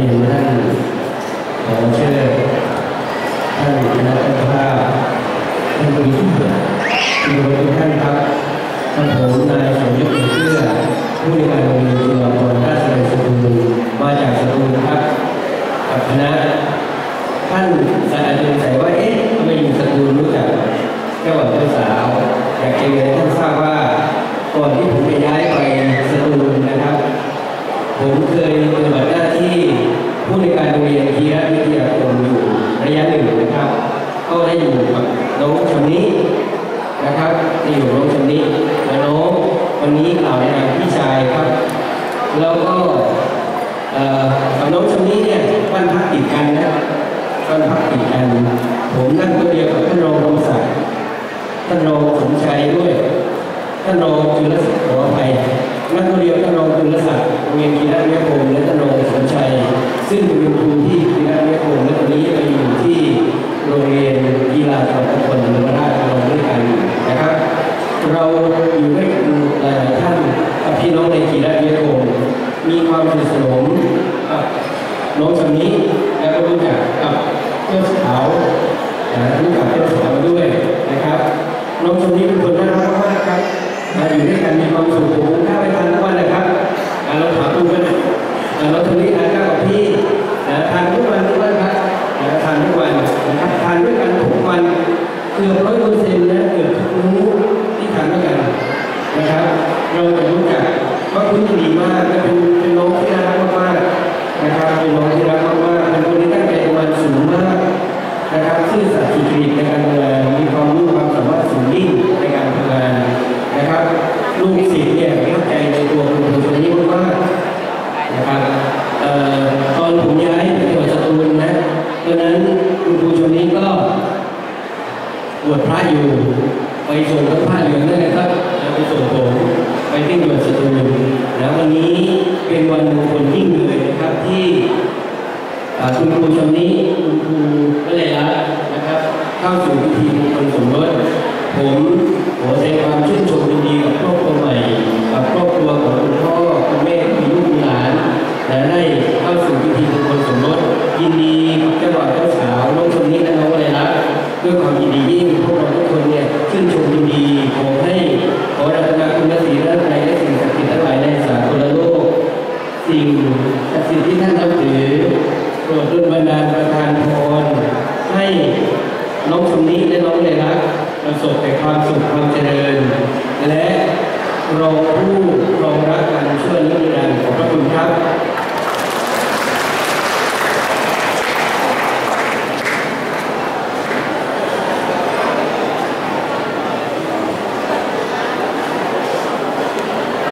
รียนท่านขอเชิญท่านคณะเจ้าภาพท่านผู้มีเกียรติที่เคารพทุกท่านครับท่านผมนายสมยศเชื่อผู้ในการโรงเรียนจุฬาภรณราชวิทยาลัยสตูลมาจากสตูลครับกับคณะ ท่านอาจจะสงสัยว่า เอ๊ะทำไมอยู่สตูลรู้จักเจ้าบ่าวเจ้าสาว อยากจะเรียนให้ท่านทราบว่า ก่อนที่ผมจะย้ายไปสตูลนะครับ ผมเคยปฏิบัติหน้าที่ผู้ในวยการโรงเรียนคีรวิทยาคมอยู่ระยะหนึ่งนะครับ ก็ได้อยู่กับ น้องคนนี้นะครับได้อยู่น้องคนนี้และน้องวันนี้กล่าวในนามพี่ชายครับ แล้วก็อ่อกับน้องคนนี้เนี่ยบ้านพักติดกันนะบ้านพักติดกัน ผมนั่งตัวเดียวกับท่านรองรมศักดิ์ท่านรองสมชัยด้วยท่านรองจุลศักดิ์ขออภัยนักเรียนท่านรองจุลศักดิ์เรียนกีฬาวิทยาคมและท่านรองสมชัย ซึ่งเป็นครูที่กีฬาวิทยาคมและตอนนี้ไปอยู่ที่โรงเรียนกีฬาจังหวัดนครศรีธรรมราชเราด้วยกันนะครับ เรา อยู่ด้วยกันหลายๆท่านกับพี่น้องในกีฬาวิทยาคมมีความสนิทสนมกับน้องคนนี้แล้วก็รู้จักกับเจ้าสาวนะรู้จักเจ้าสาวด้วยนะครับน้องคนนี้เป็นคนน่ารักมากครับมาอยู่ด้วยกันมีความสุขผมข้าไปทานทุกวันนะครับเราถามดูกันอ่าเราคนนี้ทานข้าวกับพี่นะทานทุกวันทุกวันครับทานทุกวันนะครับทานด้วยกันทุกวันเกือบร้อยเปอร์เซ็นต์นะเกือบทุกมื้อที่ทานด้วยกันนะครับ เราจะรู้จักว่าคุณดีมากและเป็นเป็นน้องที่น่ารักมากๆนะครับเป็นน้อง ที่รักมากเป็นคนที่ตั้งใจทำงานสูงมากนะครับซื่อสัตย์สุจริตในการทำงานมีความรู้ความสามารถสูงยิ่งในการทำงานนะครับลูกศิษย์เนี่ยเข้าใจในตัวคุณครูคนนี้มากนะครับเอ่อตอนผมย้ายไปจังหวัดสตูลนะตอนนั้นคุณครูชนนี้ก็บวชพระอยู่ไปส่งพระผ้าเหลืองนั่นนะครับแล้วไปส่งผมไปที่จังหวัดสตูลแล้ววันนี้เป็นวันมงคลยิ่งเลย คุณครูชมนี้คุณครูก็เลยรัตนะครับ เข้าสู่พิธีมงคลสมรสผมขอแสดงความชื่นชมยินดีกับครอบครัวใหม่กับครอบครัวของคุณพ่อคุณแม่คุณลูกคุณหลานและได้เข้าสู่พิธีมงคลสมรสยินดีเจ้าบ่าวเจ้าสาวน้องชมนี้และน้องเลยรัตด้วยความยินดียิ่งพวกเราทุกคนเนี่ยชื่นชมยินดีขอให้ขอรัตนาคุณศรีรัตน์ นบันดาลประทานพรให้น้องชมนี้และน้องเลรักประสบแต่ความสุขความเจริญ และรอง